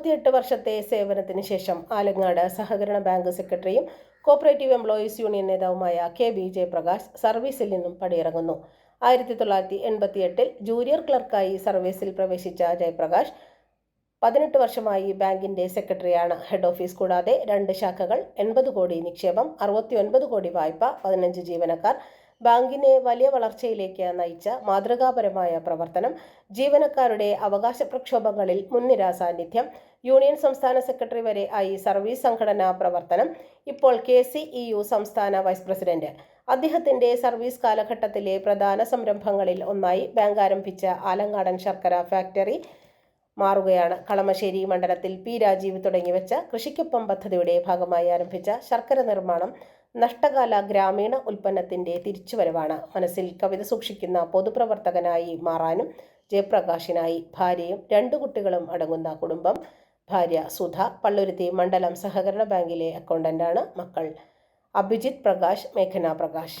മുപ്പത്തിയെട്ട് വർഷത്തെ സേവനത്തിന് ശേഷം ആലങ്ങാട് സഹകരണ ബാങ്ക് സെക്രട്ടറിയും കോപ്പറേറ്റീവ് എംപ്ലോയീസ് യൂണിയൻ നേതാവുമായ കെ ബി ജയപ്രകാശ് സർവീസിൽ നിന്നും പടിയിറങ്ങുന്നു. ആയിരത്തി തൊള്ളായിരത്തി എൺപത്തിയെട്ടിൽ ജൂനിയർ ക്ലർക്കായി സർവീസിൽ പ്രവേശിച്ച ജയപ്രകാശ് പതിനെട്ട് വർഷമായി ബാങ്കിന്റെ സെക്രട്ടറിയാണ് ഹെഡ് ഓഫീസ്. കൂടാതെ രണ്ട് ശാഖകൾ എൺപത് കോടി നിക്ഷേപം അറുപത്തി ഒൻപത് കോടി വായ്പ പതിനഞ്ച് ജീവനക്കാർ ബാങ്കിനെ വലിയ വളർച്ചയിലേക്ക് നയിച്ച മാതൃകാപരമായ പ്രവർത്തനം ജീവനക്കാരുടെ അവകാശ പ്രക്ഷോഭങ്ങളിൽ മുൻനിര സാന്നിധ്യം യൂണിയൻ സംസ്ഥാന സെക്രട്ടറി വരെ ആയി സർവീസ് സംഘടനാ പ്രവർത്തനം ഇപ്പോൾ കെ സി ഇ യു സംസ്ഥാന വൈസ് പ്രസിഡന്റ്. അദ്ദേഹത്തിന്റെ സർവീസ് കാലഘട്ടത്തിലെ പ്രധാന സംരംഭങ്ങളിൽ ഒന്നായി ബാങ്ക് ആരംഭിച്ച ആലങ്ങാടൻ ശർക്കര ഫാക്ടറി മാറുകയാണ്. കളമശ്ശേരി മണ്ഡലത്തിൽ പി രാജീവ് തുടങ്ങിവെച്ച കൃഷിക്കൊപ്പം പദ്ധതിയുടെ ഭാഗമായി ആരംഭിച്ച ശർക്കര നിർമ്മാണം നഷ്ടകാല ഗ്രാമീണ ഉൽപ്പന്നത്തിന്റെ തിരിച്ചുവരവാണ്. മനസ്സിൽ കവിത സൂക്ഷിക്കുന്ന പൊതുപ്രവർത്തകനായി മാറാനും ജയപ്രകാശിനായി ഭാര്യയും രണ്ടു കുട്ടികളും അടങ്ങുന്ന കുടുംബം. ഭാര്യ സുധ പള്ളുരുത്തി മണ്ഡലം സഹകരണ ബാങ്കിലെ അക്കൗണ്ടന്റാണ്. മക്കൾ അഭിജിത് പ്രകാശ് മേഘന പ്രകാശ്.